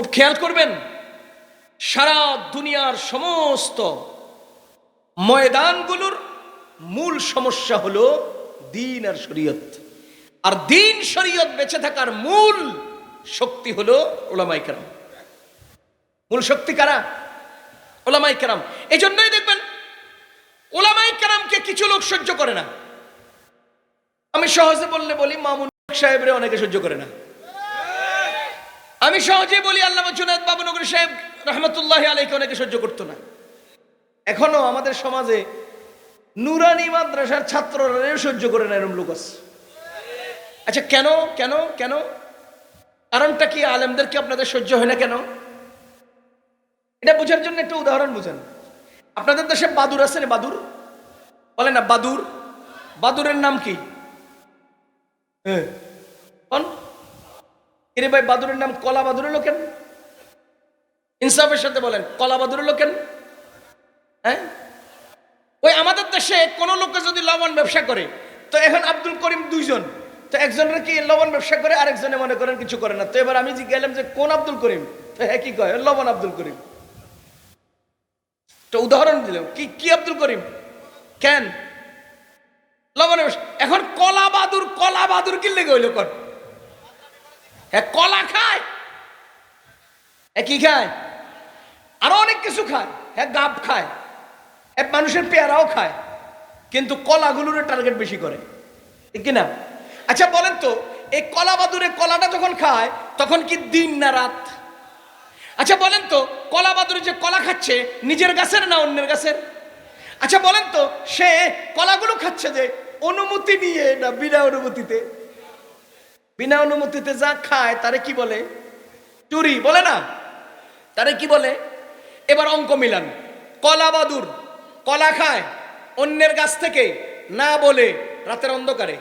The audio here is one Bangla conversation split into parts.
খুব খেয়াল করবেন, সারা দুনিয়ার সমস্ত ময়দানগুলোর মূল সমস্যা হলো দিন আর শরীয়ত। আর দিন শরীয়ত বেঁচে থাকার মূল শক্তি হলো ওলামাই কেরাম। মূল শক্তি কারা? ওলামাই কেরাম। এই জন্যই দেখবেন ওলামাই কেরামকে কিছু লোক সহ্য করে না। আমি সহজে বললে বলি, মামুন সাহেবরে অনেকে সহ্য করে না। আমি সহজে বলি আল্লাহ জুনাদ বাবুনগর সাহেব রহমতুল্লাহ আলাইকে অনেকে সহ্য করতো না। এখনও আমাদের সমাজে নুরানি মাদ্রাসার ছাত্ররা সহ্য করে না এরম লোক আছে। আচ্ছা কেন কেন কেন? কারণটা কি? আলেমদেরকে আপনাদের সহ্য হয় না কেন? এটা বোঝার জন্য একটা উদাহরণ বুঝেন। আপনাদের দেশে বাদুর আছে না বাদুর? বলে না, বাদুর? বাদুরের নাম কি? হ্যাঁ। এরে ভাই বাদুরের নাম কলা বাদুর হলো কেন ইনসাফের সাথে বলেন, কলা বাদুর হলো কেন হ্যাঁ? ওই আমাদের দেশে কোনো লোকে যদি লবণ ব্যবসা করে, তো এখন আব্দুল করিম দুইজন, তো একজনের কি লবণ ব্যবসা করে, আরেকজনে মনে করেন কিছু করে না। তো এবার আমি যে গেলাম যে কোন আব্দুল করিম? তো হ্যাঁ কি কয়? লবণ আব্দুল করিম। তো উদাহরণ দিলাম কি কি আব্দুল করিম? কেন? লবণ এখন কলা বাদুর কলা বাদুর কি লেগে হইল কর। হ্যাঁ কলা খায় হ্যাঁ কি খায়? আরও অনেক কিছু খায় হ্যাঁ গাব খায় হ্যাঁ মানুষের পেয়ারাও খায়, কিন্তু কলাগুলোর টার্গেট বেশি করে। ঠিক কিনা? আচ্ছা বলেন তো, এই কলা বাদুরে কলাটা যখন খায়, তখন কি দিন না রাত? আচ্ছা বলেন তো, কলা বাদুরে যে কলা খাচ্ছে, নিজের গাছের না অন্যের গাছের? আচ্ছা বলেন তো, সে কলাগুলো খাচ্ছে যে অনুমতি নিয়ে না বিনা অনুমতিতে? বিনা অনুমতিতে যা খায়, তারে কি বলে? চুরি, বলে না? তারে কি বলে? এবার অঙ্ক মিলান। কলা বাদুর, কলা খায়, অন্যের গাছ থেকে না বলে রাতের অন্ধকারে।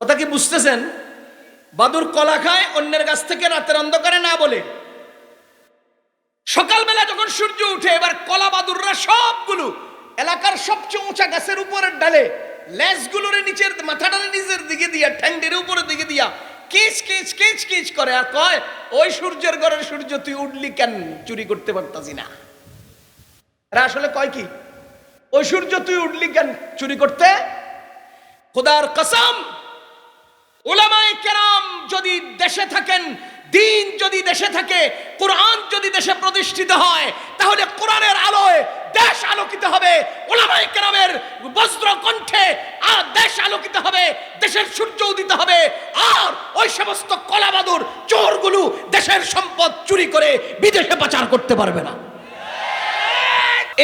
কথা কি বুঝতেছেন? বাদুর কলা খায়, অন্যের গাছ থেকে রাতের অন্ধকারে না বলে। সকালবেলা যখন সূর্য উঠে, এবার কলা বাদুররা সবগুলো, এলাকার সবচেয়ে উঁচা গাছের উপরের ডালে, লেজগুলোর নিচের মাথাটার নিচের দিকে দিয়া ঠ্যাংটের উপরের দিকে দিয়া কিচ কিচ কিচ কিচ করে আর কয়, ওই সূর্যের ঘরের সূর্য তুই উঠলি কেন? চুরি করতে পারতাছি না। আসলে কয় কি, ওই সূর্য তুই উঠলি কেন? চুরি করতে? খোদার কসম ওলামায়ে কেরাম যদি দেশে থাকেন, দিন যদি দেশে থাকে, কোরআন যদি দেশে প্রতিষ্ঠিত হয়, তাহলে কোরআনের আলোয় দেশ আলোকিত হবে। ওলামায়ে কেরামের বজ্র কণ্ঠে আর দেশ আলোকিত হবে। দেশের সূর্য উদিত হবে। আর ওই সমস্ত কলাবাদুর, চোরগুলো দেশের সম্পদ চুরি করে বিদেশে পাচার করতে পারবে না।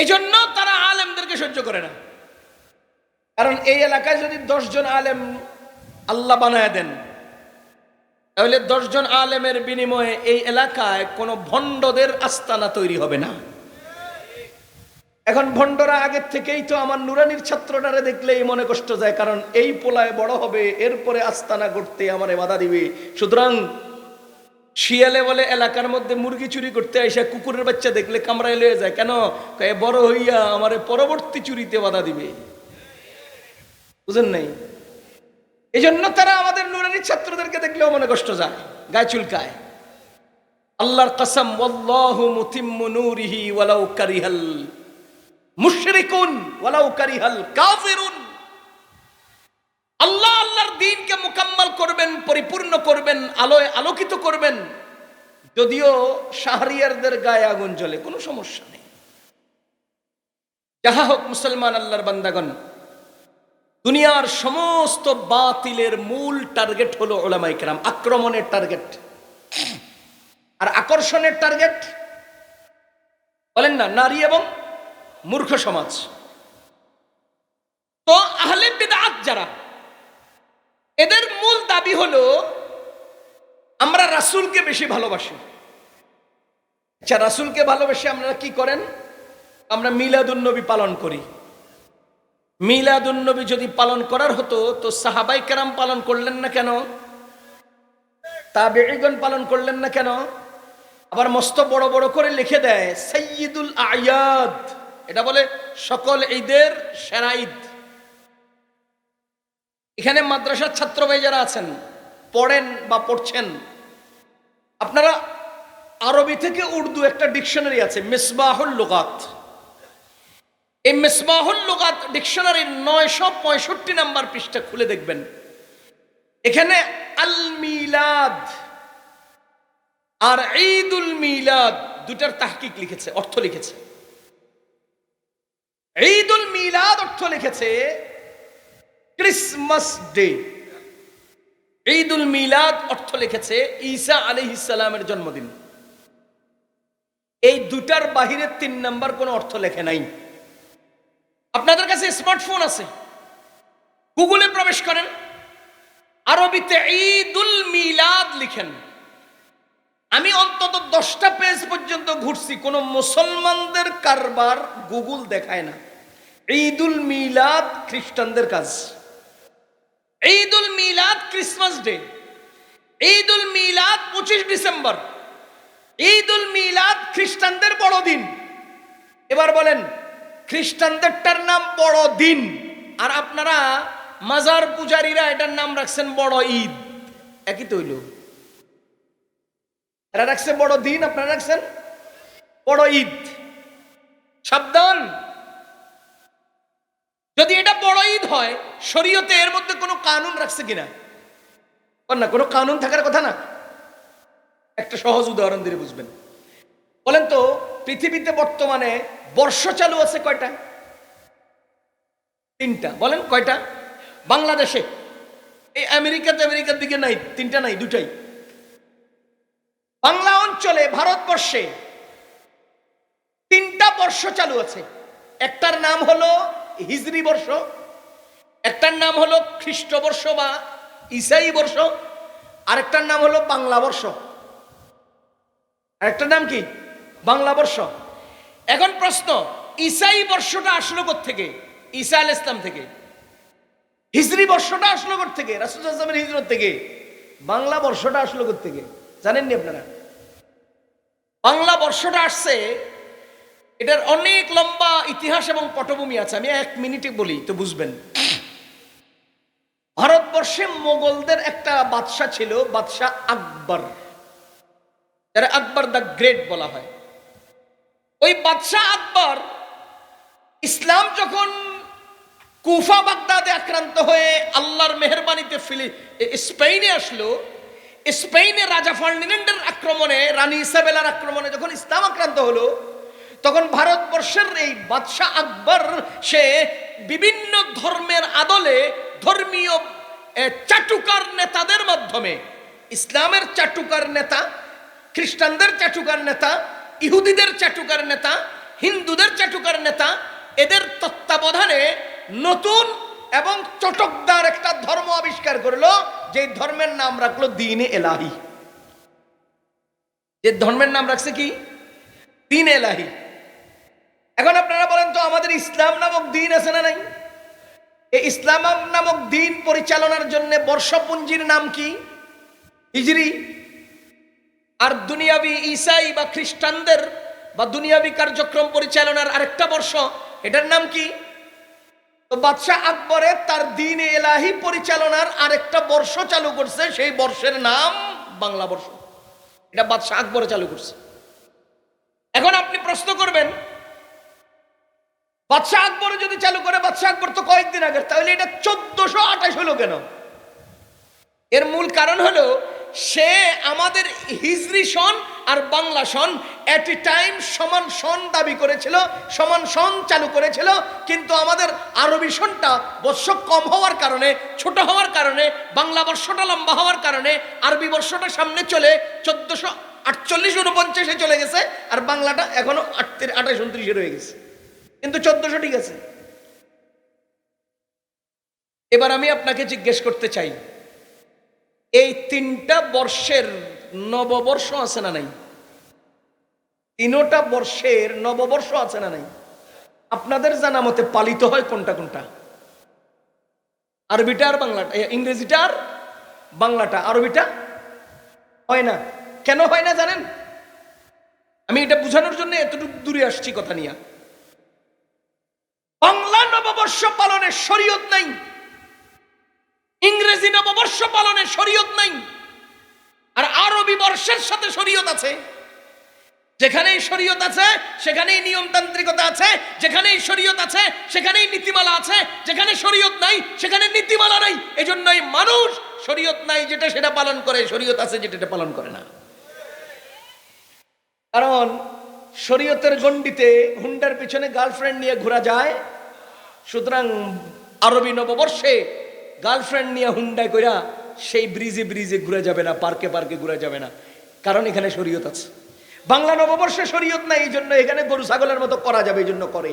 এই জন্য তারা আলেমদেরকে সহ্য করে না। কারণ এই এলাকায় যদি দশজন আলেম আল্লাহ বানায় দেন, তাহলে দশজন আলেমের বিনিময়ে এই এলাকায় কোনো ভণ্ডদের আস্তানা তৈরি হবে না। এখন ভণ্ডরা আগের থেকেই তো আমার নুরানির ছাত্রটারে দেখলেই মনে কষ্ট যায়, কারণ এই পোলায় বড় হবে, এরপরে আস্তানা করতে আমারে বাধা দিবে। সুতরাং শিয়ালে বলে, এলাকার মধ্যে মুরগি চুরি করতে এসে কুকুরের বাচ্চা দেখলে কামড়ায় লয়ে যায়, কেন? বড় হইয়া আমারে পরবর্তী চুরিতে বাধা দিবে। বুঝেন নাই? এই জন্য তারা আমাদের নুরানি ছাত্রদেরকে দেখলেও মনে কষ্ট যায়, গায়ে চুলকায়। আল্লাহর কসম, ওয়াল্লাহু মুতিম্মু নূরিহি ওয়ালাউ কারিহাল। মুশরিকুন ওয়ালাউ কারিহাল কাফিরুন। আল্লাহ আল্লাহর দ্বীনকে মুকাম্মাল করবেন, পরিপূর্ণ করবেন, আলোয় আলোকিত করবেন। যদিও শাহরিয়ারদের গায়ে আগুন জ্বলে, কোনো সমস্যা নেই। যাহা হোক মুসলমান আল্লাহর বান্দাগণ, দুনিয়ার সমস্ত বাতিলের মূল টার্গেট হলো ওলামাই কেরাম, আক্রমণের টার্গেট। আর আকর্ষণের টার্গেট, বলেন না, নারী এবং মূর্খ সমাজ। তো আহলে বিদআত যারা, এদের মূল দাবি হলো, আমরা রাসূলকে বেশি ভালোবাসি। আচ্ছা রাসূলকে ভালোবেসে আমরা কি করেন? আমরা মিলাদুন্নবী পালন করি। মিলাদুন্নবী যদি পালন করার হতো, তো সাহাবাই কেরাম পালন করলেন না কেন? তাবেঈগণ পালন করলেন না কেন? আবার মস্ত বড় বড় করে লিখে দেয় সৈয়দুল আয়াদ। এটা বলে সকল ঈদের সেরা ঈদ। এখানে মাদ্রাসার ছাত্র ভাই যারা আছেন, পড়েন বা পড়ছেন, আপনারা আরবি থেকে উর্দু একটা ডিকশনারি আছে, মিসবাহুল লুগাত। এই মিসবাহুল লুগাত ডিকশনারির নয়শো পঁয়ষট্টি নাম্বার পৃষ্ঠা খুলে দেখবেন। এখানে আল মিলাদ আর ঈদুল মিলাদ দুটার তাহকিক লিখেছে, অর্থ লিখেছে। ঈদুল মিলাদ অর্থ লিখেছে ক্রিসমাস ডে। ঈদুল মিলাদ অর্থ লিখেছে ঈসা আলাইহিস সালামের জন্মদিন। এই দুটার বাহিরে তিন নাম্বার কোনো অর্থ লেখে নাই। আপনাদের কাছে স্মার্টফোন আছে। গুগলে প্রবেশ করেন। আরবিতে ঈদুল মিলাদ লিখেন। আমি অন্তত দশটা পেজ পর্যন্ত ঘুরছি। কোন মুসলমানদের কারবার গুগল দেখায় না। ঈদুল মিলাদ খ্রিস্টানদের কাজ। ঈদুল মিলাদ ক্রিসমাস ডে। ঈদুল মিলাদ পঁচিশ ডিসেম্বর। ঈদুল মিলাদ খ্রিস্টানদের বড়দিন এবার বলেন, খ্রিস্টানদেরটার নাম বড় দিন। আর আপনারা মাজার পূজারীরা এটার নাম রাখছেন বড় ঈদ। একই তৈল এরা রাখছে বড় দিন, আপনারা রাখছেন বড় ঈদ। সাবধান যদি এটা বড় ঈদ হয়, শরীয়তে এর মধ্যে কোনো কানুন রাখছে কিনা? না, কোনো কানুন থাকার কথা না? একটা সহজ উদাহরণ দিয়ে বুঝবেন। বলেন তো, পৃথিবীতে বর্তমানে বর্ষ চালু আছে কয়টা? তিনটা। বলেন কয়টা? বাংলাদেশে। এই আমেরিকাতে আমেরিকার দিকে নাই, তিনটা নাই, দুটাই। বাংলা অঞ্চলে, ভারতবর্ষে তিনটা বর্ষ চালু আছে। একটার নাম হলো হিজরি বর্ষ একটার নাম হলো খ্রিস্টবর্ষ বা ইসাই বর্ষ, আরেকটার নাম হলো বাংলা বর্ষ। আরেকটার নাম কি? বাংলা বর্ষ। এখন প্রশ্ন ইসাই বর্ষটা আসলো থেকে ঈসা আল ইসলাম থেকে। হিজরি বর্ষটা আসলো থেকে রাসুল আসলামের হিজরত থেকে। বাংলা বর্ষটা আসলো থেকে জানেননি আপনারা? বাংলা বর্ষটা আসছে, এটার অনেক লম্বা ইতিহাস এবং পটভূমি আছে। আমি এক মিনিটে বলি, তো বুঝবেন। ভারতবর্ষে মোগলদের একটা বাদশাহ ছিল, বাদশাহ আকবর। যারা আকবর দ্য গ্রেট বলা হয়। ওই বাদশাহ আকবর ইসলাম যখন কুফা বাগদাদে আক্রান্ত হয়ে আল্লাহর মেহরবানিতে ফিলি স্পেনে আসলো স্পেনে রাজা ফার্ডিনেন্ডের আক্রমণে, রানী ইসাবেলার আক্রমণে যখন ইসলাম আক্রান্ত হলো, তখন ভারতবর্ষের এই বাদশাহ আকবর সে বিভিন্ন ধর্মের আদলে ধর্মীয় চাটুকার নেতাদের মাধ্যমে, ইসলামের চাটুকার নেতা, খ্রিস্টানদের চাটুকার নেতা, ইহুদিদের চাটুকার নেতা, হিন্দুদের চাটুকার নেতা, এদের তত্ত্বাবধানে নতুন এবং চটকদার একটা ধর্ম আবিষ্কার করল যে ধর্মের নাম রাখল দিন এলাহি। যে ধর্মের নাম রাখছে কি? দিন এলাহি। এখন আপনারা বলেন তো, আমাদের ইসলাম নামক দিন আছে না নাই? এই ইসলাম নামক দিন পরিচালনার জন্য বর্ষপুঞ্জির নাম কি? হিজরি আর দুনিয়াবি ইসাই বা খ্রিস্টানদের বা দুনিয়াবি কার্যক্রম পরিচালনার আরেকটা বর্ষ, এটার নাম কি? তো বাদশাহ আকবরের তার দিন এলাহি পরিচালনার আরেকটা বর্ষ চালু করছে, সেই বর্ষের নাম বাংলা বর্ষ। এটা বাদশাহ আকবরে চালু করছে। এখন আপনি প্রশ্ন করবেন বাদশাহ আকবর যদি চালু করে, বাদশাহ আকবর তো কয়েকদিন আগে তাহলে এটা চোদ্দশো আঠাশ হলো কেন? এর মূল কারণ হলো, সে আমাদের হিজরি সন আর বাংলা সন এট এ টাইম সমান সন দাবি করেছিল, সমান সন চালু করেছিল, কিন্তু আমাদের আরবি সনটা বর্ষ কম হওয়ার কারণে, ছোট হওয়ার কারণে, বাংলা বর্ষটা লম্বা হওয়ার কারণে আরবি বর্ষটা সামনে চলে চোদ্দশো আটচল্লিশ উনপঞ্চাশে চলে গেছে, আর বাংলাটা এখনও আটত্রিশ, আঠাশ, উনত্রিশে রয়ে গেছে। কিন্তু চোদ্দশো ঠিক আছে। এবার আমি আপনাকে জিজ্ঞেস করতে চাই, এই তিনটা বর্ষের নববর্ষ আছে না নাই? তিনোটা বর্ষের নববর্ষ আছে না নাই? আপনাদের জানা মতে পালিত হয় কোনটা কোনটা? আরবিটা আর বাংলাটা ইংরেজিটা আর বাংলাটা, আরবিটা হয় না? কেন হয় না জানেন? আমি এটা বোঝানোর জন্য এতটুকু দূরে আসছি কথা নিয়ে। বাংলা নববর্ষ পালনের শরীয়ত নাই। ইংরেজি নববর্ষ পালনের শরীয়ত নাই। আর আরবি বর্ষের সাথে শরীয়ত আছে। যেখানেই শরীয়ত আছে, সেখানেই নিয়মতান্ত্রিকতা আছে। যেখানেই শরীয়ত আছে, সেখানেই নীতিমালা আছে। যেখানে শরীয়ত নাই, সেখানে নীতিমালা নাই। এজন্যই মানুষ শরীয়ত নাই যেটা সেটা পালন করে, শরীয়ত আছে যেটা এটা পালন করে না। কারণ শরীয়তের গণ্ডিতে হুন্ডার পিছনে গার্লফ্রেন্ড নিয়ে ঘোরা যায়, সুতরাং আরবি নববর্ষে গার্লফ্রেন্ড নিয়ে হুন্ডায় কইরা সেই ব্রিজে ব্রিজে ঘুরে যাবে না, পার্কে পার্কে ঘুরে যাবে না। কারণ এখানে শরীয়ত আছে। বাংলা নববর্ষে শরীয়ত নাই, এই জন্য এখানে গরু, ছাগলের মতো করা যাবে, এই জন্য করে।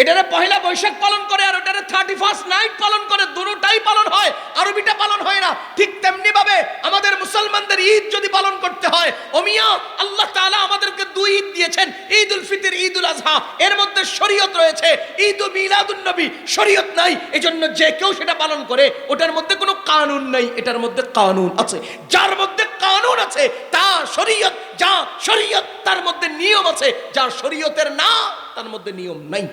এটারে পহেলা বৈশাখ পালন করে আর ওটারে থার্টি ফার্স্ট নাইট পালন করে, দুটোটাই পালন হয়, আরবিটা পালন হয় না। ঠিক তেমনি ভাবে আমাদের মুসলমানদের ঈদ যদি পালন করতে হয় ওমিয়া আল্লাহ আমাদেরকে দুই ঈদ দিয়েছেন ঈদ উল ফিতির ঈদ উল আজহা। এর মধ্যে শরীয়ত রয়েছে। ঈদ উল মিলাদুন নবী। শরীয়ত নাই, এজন্য যে কেউ সেটা পালন করে, ওটার মধ্যে কোনো কানুন নাই, এটার মধ্যে কানুন আছে। যার মধ্যে কানুন আছে, তা শরীয়ত, যা শরীয়ত, তার মধ্যে নিয়ম আছে। যা শরীয়তের না, তার মধ্যে নিয়ম নাই।